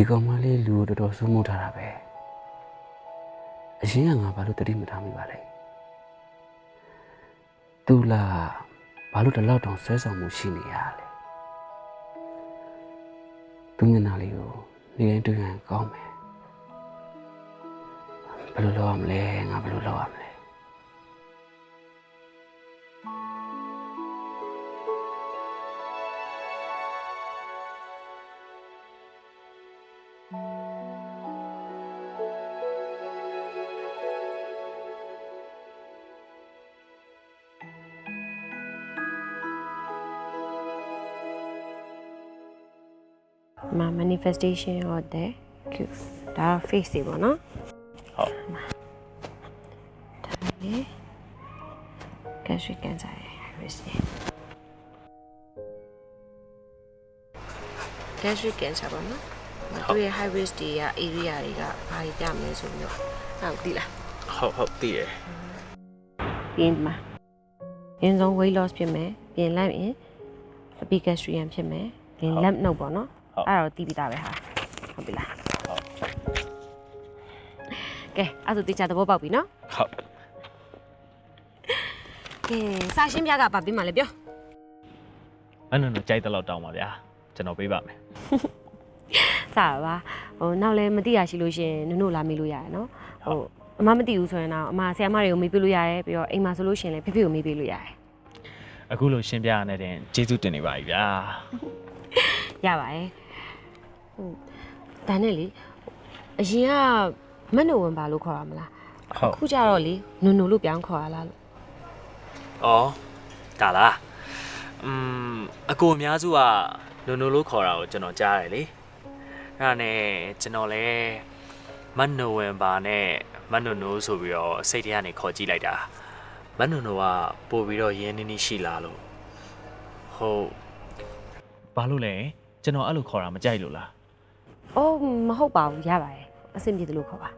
ဒီကောင်မလေးလူကိုတော်တော်စိုးမိုးထားတာပဲအရင်ကငါဘာလို့တတိမထားမိပါလဲသူလာဘာလို့ဒီလောက်တောင်ဆွဲဆောင်မှုရှိနေရလဲသူမျက်နှာလေးကိုနေတိုင်းတွေ့ရင်ကောင်းမယ်ဘယ်လိုလုပ်ရမလဲငါဘယ်လိုလုပ်ရမလဲ manifestation ဟုတ်တယ် cute ဒါ face တွေပေါ့နော်ဟုတ်ဒါလေ gastric cancer ရဲ့ risk တွေ gastric cancer ပေါ့နော်သူရဲ့ high risk တွေက area တွေကဘာတွေပြမလဲဆိုပြီးတော့အဲ့ဒါသိလားဟုတ်ဟုတ်သိတယ်ပြင်းမှာအရင်ဆုံး weight loss ဖြစ်မယ်ပြင်လိုက်ရင် epigastrian ဖြစ်မယ်ပြင်လက်နှု တ်ပေါ့နော်အဲ့ဒါတော့တီးပြီးသားပဲဟာဟုတ်ပြီလားကဲအဲ့ဒါဆိုတေချာသဘောပေါက်ပြီနော်ဟုတ်ကဲစာရှင်းပြကပါပြီးမှလည်းပြောအဲ့နော်ကြိုက်တဲ့လောက်တောင်းပါဗျာကျွန်တော်ပေးပါမယ်စပါပါဟိုနောက်လည်းမသိရရှိလို့ရှရင်နုံနုံလာမေးလို့ရတယ်နော်ဟိုအမမသိဘူးဆိုရင်တော့အမဆရာမတွေကိုမေးပြလို့ရတယ်ပြီးတော့အိမ်မှာဆိုလို့ရှရင်လည်းဖေဖေကိုမေးပြလို့ရတယ်အခုလိုရှင်းပြရတဲ့တင်ကျေးဇူးတင်နေပါပြီဗျာရပါတယ် ဟုတ်ဒါနဲ့လေအရင်ကမနှုတ်ဝင်ပါလို့ခေါ်ရမလားဟုတ်အခုကျတော့လေနုံနုံလို့ပြောင်းခေါ်ရလားလို့ဩဒါလားอืมအကိုအများစုကနုံနုံလို့ခေါ်တာကိုကျွန်တော်ကြားရတယ်လေအဲ့ဒါနဲ့ကျွန်တော်လည်းမတ်နိုဝင်ဘာနဲ့မတ်နိုနိုဆိုပြီးတော့စိတ်ထဲကနေခေါ်ကြည့်လိုက်တာမတ်နိုနိုကပို့ပြီးတော့ရင်းနှီးနှီးရှိလာလို့ဟုတ်ဘာလို့လဲကျွန်တော်အဲ့လိုခေါ်တာမကြိုက်လို့လား အော်မဟုတ်ပါဘူးရပါတယ်အဆင်ပြေတယ်လို့ခေါ်ပါ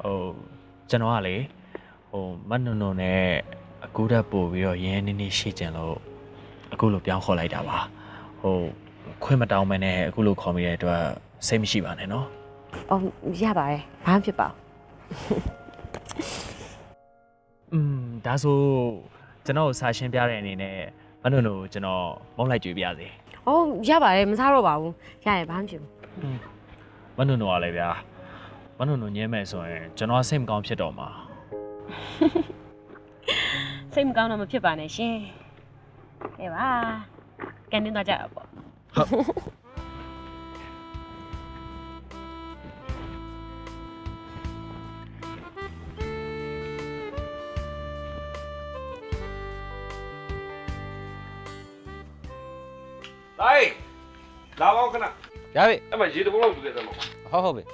ဟိုကျွန်တော်ကလေဟိုမတ်နုံနုံနဲ့အကူတက်ပို့ပြီးတော့ရင်းနေနေရှိကြင်လို့အခုလိုပြောင်းခေါ်လိုက်တာပါဟိုခွင့်မတောင်းမနဲ့အခုလိုခေါ်မိတဲ့အတွက်စိတ်မရှိပါနဲ့နော်အော်ရပါတယ်ဘာမှဖြစ်ပါဘူးอืมဒါဆိုကျွန်တော်စာရှင်းပြတဲ့အနေနဲ့ မတ်နုံနုံကိုကျွန်တော်မုန်းလိုက်ကြွေပြစေအော်ရပါတယ်မစားတော့ပါဘူးရရဘာမှဖြစ်ဘူးမတ်နုံနုံကလည်းဗျာမတ်နုံနုံညင်းမယ်ဆိုရင်ကျွန်တော်စိတ်မကောင်းဖြစ်တော့မှာစိတ်မကောင်းတော့မဖြစ်ပါနဲ့ရှင်ကဲပါကန်တင်းသွားကြတာပေါ့တို င်းလာပါဦးခဏရပြီအဲ့မှာရေတဘုံလောက်တူခဲ့သမောဟုတ်ဟုတ်ပြီ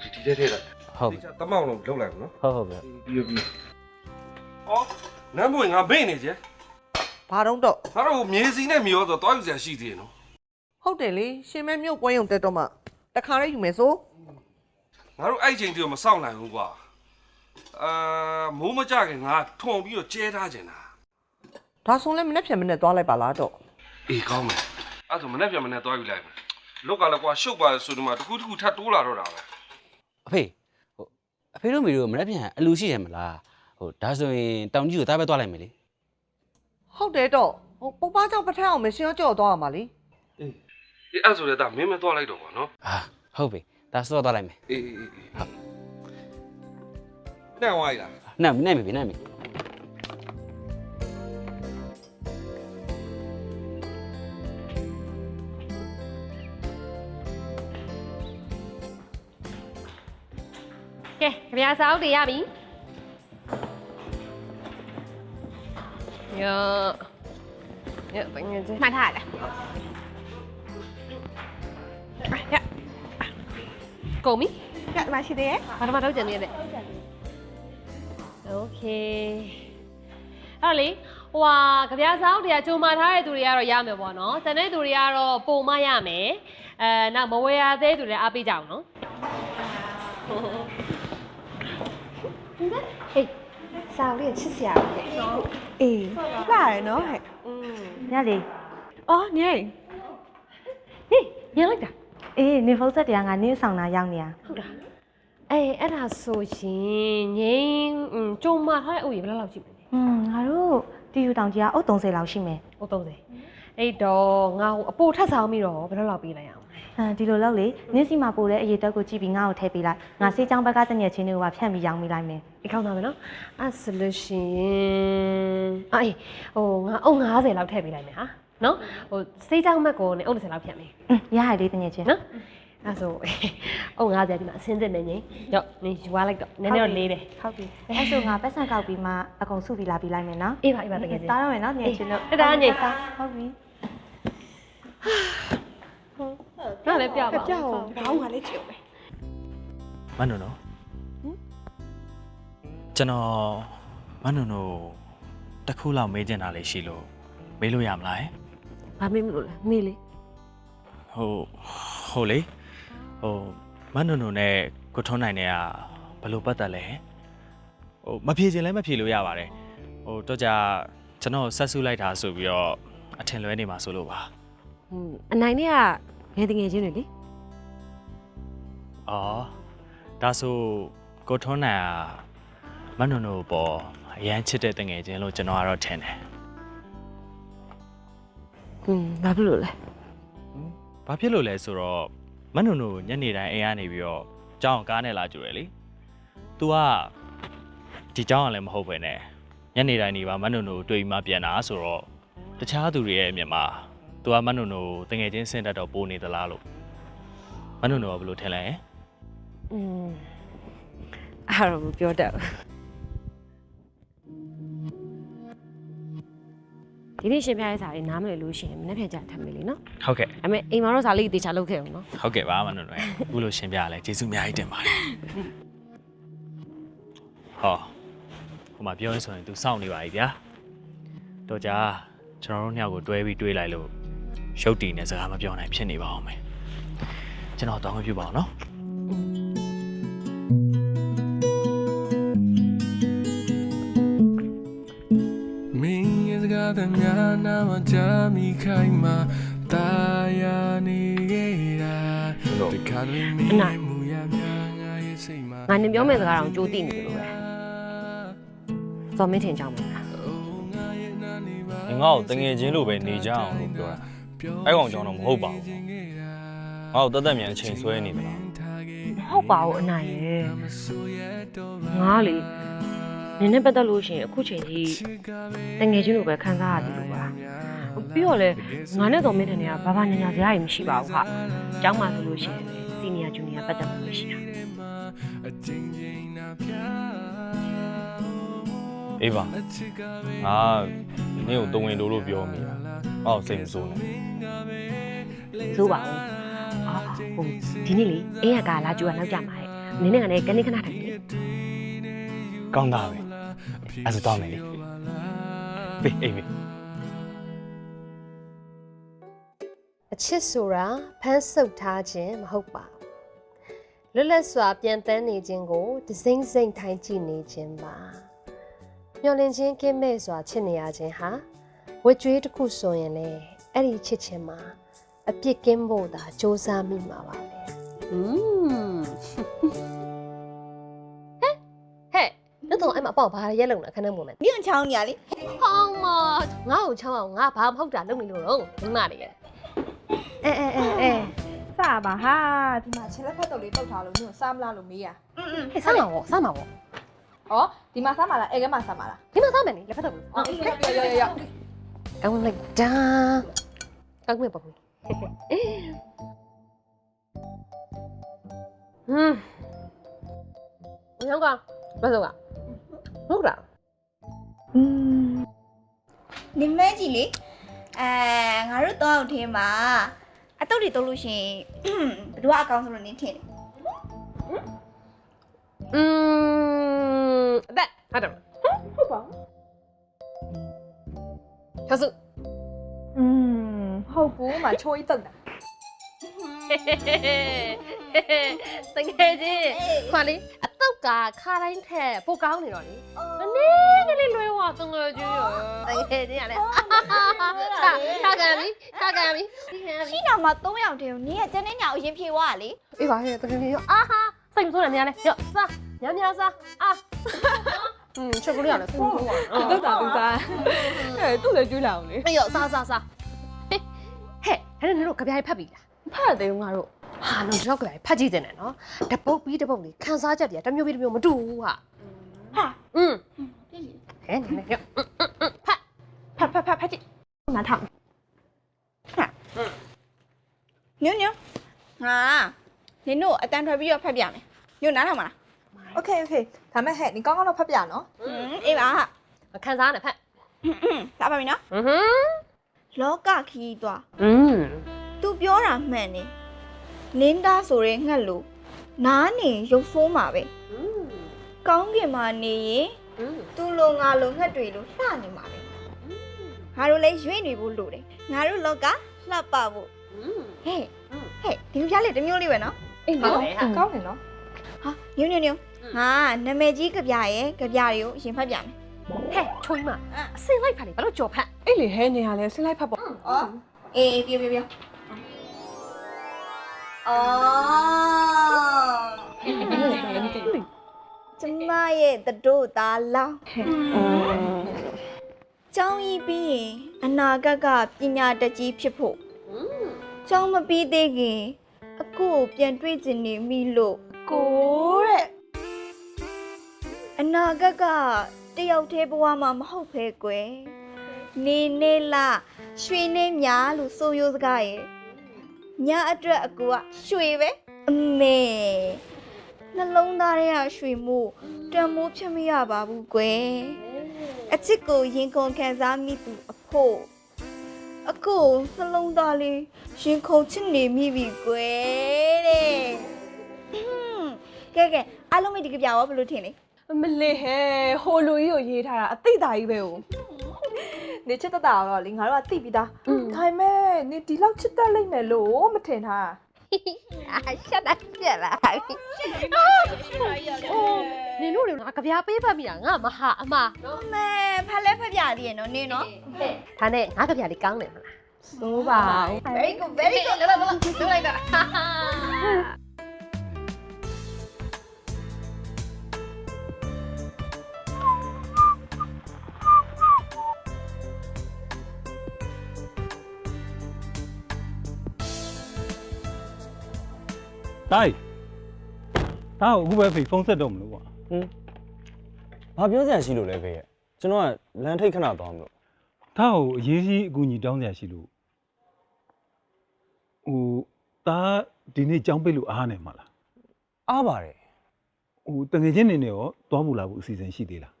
ဒီဒီတဲ့တဲ့လားဟုတ်ဒီပြီချတမောက်လုံးလောက်လိုက်မနော်ဟုတ်ဟုတ်ပြီပြီးပြီးဩနမ်းပွင့်ငါမေ့နေချေဘာတော့တော့ငါတို့မြေစီနဲ့မြေရောဆိုတော့ယူစရာရှိသေးတယ်နော်ဟုတ်တယ်လေရှင်မဲမြုပ်ပွဲရုံတက်တော့မှတခါလေးယူမယ်ဆိုငါတို့အဲ့ချိန်တည်းကမစောင့်နိုင်ဘူးကွာ အာမိုးမကြခင်ငါထွန်ပြီးတော့ကျဲထားချင်တာဒါဆိုလည်းမနေ့ဖြန်မနေ့သွားလိုက်ပါလားတော့အေးကောင်းမယ်အဲ့ဆိုမနေ့ပြန်မနေ့သွားယူလိုက်မယ်လောက်ကလည်းကွာရှုပ်ပါဆိုဒီမှာတစ်ခုတစ်ခုထပ်တိုးလာတော့တာပဲအဖေဟိုအဖေတို့မိတို့မရက်ပြန်အလူရှိတယ်မလားဟိုဒါဆိုရင်တောင်ကြီးကိုတားပဲသွားလိုက်မယ်လေဟုတ်တယ်တော့ဟိုပုပ္ပားကြောင့်ပထက်အောင်မရှင်ရောကြော့သွားရမှာလေအေးအေးအဲ့ဆိုလည်းဒါမင်းမသွားလိုက်တော့ပါနော်ဟာဟုတ်ပြီဒါဆိုတော့သွားလိုက်မယ်အေးအေးအေး ဟုတ်နဲ့ဝိုင်းလားနဲ့နဲ့ပြီနဲ့ပြီကဲကြပြာစာအုပ်တွေရပြီယောယောဘယ်ငယ်ချင်းမှတ်ထားလားရကု โอเคအဲ့တော့လေဟိုဟာကြပြာစာအုပ်တွေကကြုံမာထားတဲ့သူတွေကတော့ရမယ်ပေါ့နော်တန်တဲ့သူတွေကတော့ပုံမရမယ်အဲနောက်မဝယ်ရသေးသူတွေအားပေးကြအောင်နော်ဟေး စာလေးချစ်စရာပဲနော် အေးလာရနော်ဟဲ့ อืม ညလေး အော်ညိ ဟေးညလိုက်တာ အေးနေဖုန်းဆက်တရားငါနင်းဆောင်တာရောက်နေရ ဟုတ်လား အေးအဲ့ဒါဆိုရင်ငင်းอืมကြုံမထားတဲ့အုပ်ရဘယ်လောက်လောက်ရှိမလဲ อืมငါတို့တီယူတောင်ကြီးကအုတ်30လောက်ရှိမယ် ဟုတ်30အဲ့တော့ငါ့ကိုအပိုထပ်ဆောင်ပြီးတော့ဘယ်လောက်လောက်ပေးလိုက်အောင် ဟမ်ဒီလိုလောက်လေနင်းစီမှာပို့တဲ့အရေးတက်ကိုကြည့်ပြီးငါ့ကိုထည့်ပေးလိုက်ငါစေးချောင်းဘက်ကတညက်ချင်းတွေကိုပါဖြန့်ပြီးရောင်းပေးလိုက်မယ် ဒီကောင်းတာပဲနော်အဲ့ဆိုလို့ရှိရင်အေးဟိုငါအုပ်90လောက်ထည့်ပေးလိုက်မယ်ဟာနော်ဟိုစေးချောင်းမက်ကိုနဲ့အုပ်30လောက်ဖြတ်မယ် อืมရရလေးတညက်ချင်း နော် အဲ့ဆိုအုပ်90ဒီမှာအစင်းစစ်နေငိမ့်ရော့နေယူသွားလိုက်တော့နည်းနည်းတော့လေးတယ်ဟုတ်ပြီအဲ့ဆိုငါပတ်စံကောက်ပြီးမှအကုန်စုပြီးလာပြီးလိုက်မယ်နော်အေးပါအေးပါတကယ်ချင်းတားရမယ်နော်ညက်ချင်းတို့အေးဒါညက်ဟုတ်ပြီငါလည်းပြပါကြောက်ဘောင်းကလေးချစ်မယ်မနုံနော်ကျွန်တော်မနုံတို့တစ်ခုလောက်မေးချင်တာလေးရှိလို့မေးလို့ရမလားဘာမေးမလို့လဲမေးလေဟုတ်ဟုတ်လေ ဟိုမနုံတို့နဲ့ကိုထွန်းနိုင်တဲ့ကဘယ်လိုပတ်သက်လဲဟိုမဖြေချင်လဲမဖြေလို့ရပါတယ်ဟိုတော့ကြကျွန်တော်ဆက်စုလိုက်တာဆိုပြီးတော့အထင်လွဲနေမှာဆိုလို့ပါဟွန်းအနိုင်နဲ့ကငယ်တငယ်ချင်းတွေလေအော်ဒါဆိုကိုထွန်းနိုင်ကမနုံတို့ပေါ်အရန်ချစ်တဲ့တငယ်ချင်းလို့ကျွန်တော်ကတော့ထင်တယ်ဟွန်းဘာဖြစ်လို့လဲဘာဖြစ်လို့လဲဆိုတော့ မနုံတို့ညနေတိုင်းအိမ်ကနေပြီးတော့ကြောင်းကားနဲ့လာကြွတယ်လေ။ तू ကဒီကြောင်းကလည်းမဟုတ်ပဲနဲ့ညနေတိုင်းနေပါမနုံတို့တွေ့ပြီးမှပြန်တာဆိုတော့တခြားသူတွေရဲ့အမြင်မှာ तू ကမနုံတို့တငယ်ချင်းဆင့်တက်တော့ပိုးနေသလားလို့မနုံတို့ကဘယ်လိုထင်လဲ อืมအဲ့တော့မပြောတတ်ဘူး ဒီနေ့ရှင်ပြရဲ့စာလေးနားမလည်လို့ရှိရင်မနေ့ပြန်ကြထပ်မေးလေနော်ဟုတ်ကဲ့အမေအိမ်မှာတော့စာလေးတေချာလုပ်ခဲ့အောင်နော်ဟုတ်ကဲ့ပါမနုံတို့အခုလိုရှင်းပြရလဲကျေးဇူးအများကြီးတင်ပါတယ်ဟောဟိုမှာပြောရင်းဆိုရင် तू စောင့်နေပါ ਈ ဗျာတော့ကြာကျွန်တော်တို့နှစ်ယောက်ကိုတွဲပြီးတွေးလိုက်လို့ရုပ်တည်နေစကားမပြောနိုင်ဖြစ်နေပါအောင်မယ်ကျွန်တော်တောင်းခွင့်ပြုပါအောင်နော် နာမကြမိခိုင်မှာတာယာနေခဲ့တာဒီခါလေးမင်းရဲ့မူရများငါရဲ့စိတ်မှာငါနေပြောမယ့်စကားတော့ကြိုးသိနေတယ်လို့ပဲဇော်မင်းထင်ကြောင်းမလားငါရဲ့နာနေပါငါ့ကိုတငယ်ချင်းလိုပဲနေကြအောင်လို့ပြောတာအဲ့ကောင်ကြောင့်တော့မဟုတ်ပါဘူးငါ့ကိုတသက်မြန်အချိန်ဆွဲနေသလားဟုတ်ပါဘူးအနိုင်ရဲ့ငါလေ နင်းနဲ့ပတ်သက်လို့ရှိရင်အခုချိန်ကြီးတငယ်ချင်းလိုပဲခံစားရတယ်လို့ပါပြီးတော့လေငါနဲ့တော်မင်းထင်နေတာဘာဘာညာညာစရာကြီးမရှိပါဘူးဟာကျောင်းမှာဆိုလို့ရှိရင်စီနီယာဂျူနီယာပတ်သက်မှုရှိတာအချင်းချင်းနာပြအေးပါငါနင့်ကိုတုံဝင်လို့လို့ပြောမိတာငါ့ကိုစိတ်မဆိုးနဲ့ဆိုပါဦးအာဟိုဒီနေ့လေအင်းရကလာကြွားနောက်ကြမှာဟဲ့နင်းနဲ့ကလည်းကနေခဏထိုင်လေကောင်းတာပဲ အဲ့ဒါတော့မယ်လေဘေးအေးဘေး အချစ်ဆိုတာဖမ်းဆုပ်ထားခြင်းမဟုတ်ပါဘူးလွတ်လပ်စွာပြန်တန်းနေခြင်းကိုဒစိမ့်စိမ့်ထိုင်ကြည့်နေခြင်းပါမျောလင့်ခြင်းကင်းမဲ့စွာချစ်နေရခြင်းဟာဝကြွေးတစ်ခုဆိုရင်လေအဲ့ဒီချစ်ခြင်းမှာအပြစ်ကင်းဖို့သာစ조사မိမှာပါပဲอืม ဆိုအဲ့မှာအပေါ့ဘာရက်လုံတာခဏမို့မယ်ညံချောင်းညာလေဟောင်းမငါ့ကိုချောင်းအောင်ငါဘာမဟုတ်တာလုပ်နေလို့တော့မိမလေးလေအဲအဲအဲအဲစပါဟာဒီမှာချက်လက်ဖက်တော့လေးတုတ်ထားလို့ညို့စားမလားလို့မေးရอืมဟဲ့စမ်းပါဗောစမ်းပါဗောဩဒီမှာစားမလားအဲကဲမှာစားမလားဒီမှာစမ်းမယ်လေလက်ဖက်တော့ဟုတ်ရောရောရောကောင်းလိုက်တာကောင်းမယ်ပေါ့ဟွန်းညောင်းကဘယ်လိုက ဟုတ်လား อืม ။ဒီမဲကြီးလေအဲငါတို့တော့ထဲမှာအတုတ်တွေတုတ်လို့ရှိရင်ဘယ်သူကအကောင်းဆုံးလို့နင်းထင်တယ် อืมအသက်ဟုတ်တယ် ဟုတ်ပါဘူး ခဆု ။อืมဟုတ်ဘူးမချိုးကြီးတုတ်တာ တကယ်ချင်းခွာလေးအသ က်တုတ်ကခါတိုင်းထက်ပိုကောင်းနေတော့လေမနေ့ကလေးလွဲဝါတငယ်ချင်းရတကယ်ချင်းရလဲခါကန်ပြီခါကန်ပြီဒီဟန်ပြီရှိနာမှာ3ယောက်တည်းကိုနင်းကကျန်းနေညာကိုရင်ဖြေသွားတာလေအေးပါဟဲ့တကယ်ချင်းရအာဟာစိတ်မဆိုးနဲ့များလဲရော့စားများများစားအာอืมချက်ကိုလေးရလဲစိတ်မဆိုးပါဘူးတော့တာသူစားအဲသူ့လည်းကျွေးလာအောင်လေအေးရော့စားစားစားဟဲ့ဟဲ့အဲ့ဒါနင်တို့ကြပြားဖတ်ပြီလားဖတ်တယ်ငါတို့ ဟာတော့တော့ကြပြားဖတ်ကြည့်တယ်နော်တပုတ်ပြီးတပုတ်လေးခန်းစားချက်တွေကတစ်မျိုးပြီးတစ်မျိုးမတူဘူးဟာ ဟာ อืมဟဲ့နင်ရော့ဖတ် ဖတ်ဖတ်ဖတ်ဖတ်ကြည့်နားထောင်ဟာညွညွဟာနင်တို့အတန်ထွက်ပြီးတော့ဖတ်ပြမယ်ညွနားထောင်မလား โอเคโอเคဒါမဲ့ဟဲ့နင်ကောင်းကောင်းတော့ဖတ်ပြနော် อืมအေးပါဟာ ခန်းစားနေဖတ် ဒါပါပြီနော် อือဟึ လောကခီးသွား อืม သူပြောတာမှန်နေ နင်းသားဆိုတဲ့ငှက်လို့နားနေရုပ်ဆိုးမှာပဲကောင်းကင်မှာနေရင်သူ့လိုငါလိုငှက်တွေလိုလှနေမှာပဲငါတို့လည်းရွေ့နေဖို့လိုတယ်ငါတို့လောကလှပဖို့ဟဲ့ဟဲ့ဒီလိုပြလေတမျိုးလေးပဲနော်အေးနော်ကောင်းတယ်နော်ဟာညိုညိုညိုငါနာမည်ကြီးကြပြရဲ့ကြပြတွေကိုအရင်ဖတ်ပြမယ်ဟဲ့ချိုးမအစင်လိုက်ဖတ်လေဘာလို့ကြော်ဖတ်အေးလေဟဲနေရလဲစင်လိုက်ဖတ်ပေါ့အော်အေးအေးပြပြပြ အော်ကျမရဲ့တတို့သားလောင်းကျောင်းကြီးပြီးရင်အနာဂတ်ကပညာတတ်ကြီးဖြစ်ဖို့อืมကျောင်းမပြီးသေးခင်အကိုကိုပြန်တွေ့ကျင်နေမိလို့ကိုတဲ့အနာဂတ်ကတယောက်တည်းဘဝမှာမဟုတ်ပဲကွယ်နေနေလားရွှေနေများလို့ဆိုရိုးစကားရဲ့ ညအတွက်အကူကရွှေပဲအမေနှလုံးသားထဲကရွှေမို့တန်မိုးဖြစ်မရပါဘူးကွယ်အချစ်ကိုရင်ခုန်ခံစားမိသူအဖို့အကူနှလုံးသားလေးရင်ခုန်ချစ်နေမိပြီကွယ်တဲ့ဟွန်းကဲကဲအားလုံးမိဒီကပြရောဘယ်လိုထင်လဲမလေးဟဲ့ဟိုလူကြီးကိုရေးထားတာအသိသားကြီးပဲ哦 နေချစ်တတ်တာတော့လေငါတို့ကသိပြီးသားဒါပေမဲ့နေဒီလောက်ချစ်တတ်လိမ့်မယ်လို့မထင်တာအာရှက်တာပြက်လာပြီအိုးနင်တို့တွေငါကြပြားပေးဖတ်မိတာငါမဟာအမနော်အမဲဖက်လဲဖက်ပြသေးရနော်နင်းနော်ဟဲ့ဒါနဲ့ငါကြပြားလေးကောင်းတယ်မလားစိုးပါ very good very good လာလာလာလုပ်လိုက်တာ တိုင်းဒါကိုအခုပဲဖေဖုန်းဆက်တော့မလို့ကွာဘာပြောစရာရှိလို့လဲဖေရဲ့ကျွန်တော်ကလမ်းထိတ်ခဏသွားမလို့ဒါကိုအရေးကြီးအကူအညီတောင်းစရာရှိလို့ဟိုဒါဒီနေ့ကြောင်းပိတ်လို့အားနေမှာလားအားပါတယ်ဟိုတငယ်ချင်းနေနေရောသွားဖို့လာဖို့အစီအစဉ်ရှိသေးလား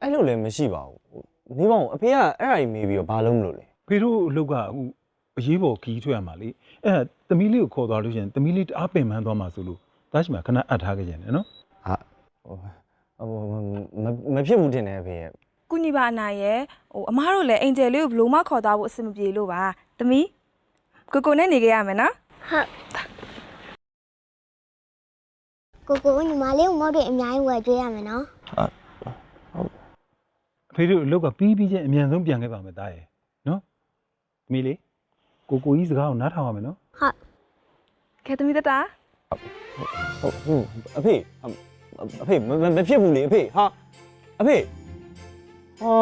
အဲ့လိုလည်းမရှိပါဘူးနေပါဦးအဖေကအဲ့ဒါကြီးမေးပြီးတော့ဘာလုပ်မလို့လဲဖေတို့အလုပ်ကအခု အရေးပေါ်ခီးထွက်ရမှာလေအဲ့ဒါသမီးလေးကိုခေါ်သွားလို့ရှရင်သမီးလေးတအားပင်ပန်းသွားမှာဆိုလို့ဒါရှိမှခဏအပ်ထားကြကြတယ်နော်ဟာဟိုဟိုမမဖြစ်ဘူးတင်တယ်အဖေရဲ့ကုညီပါအနာရဲ့ဟိုအမားတို့လည်းအင်ဂျယ်လေးကိုဘလို့မခေါ်သွားဖို့အဆင်မပြေလို့ပါသမီးကိုကိုနဲ့နေခဲ့ရမယ်နော်ကိုကိုညီမလေးကိုမောက်တွေအများကြီးဝယ်ကျွေးရမယ်နော်အဖေတို့အလုပ်ကပြီးပြီးချင်းအမြန်ဆုံးပြန်ခဲ့ပါမယ်တားရဲ့နော်သမီးလေး ကိုကိုကြီးစကားကိုနားထောင်ရမယ်နော်ကဲသမီးတတာဟုတ်ဟုတ်အဖေအဖေမမဖြစ်ဘူးလေအဖေဟာအဖေဟာ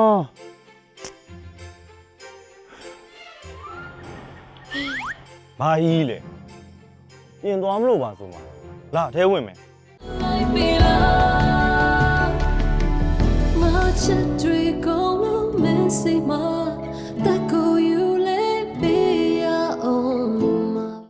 ဘာကြီးလဲပြင်သွားမလို့ပါဆိုမှာလာအဲဝင်မယ် My children go no missing my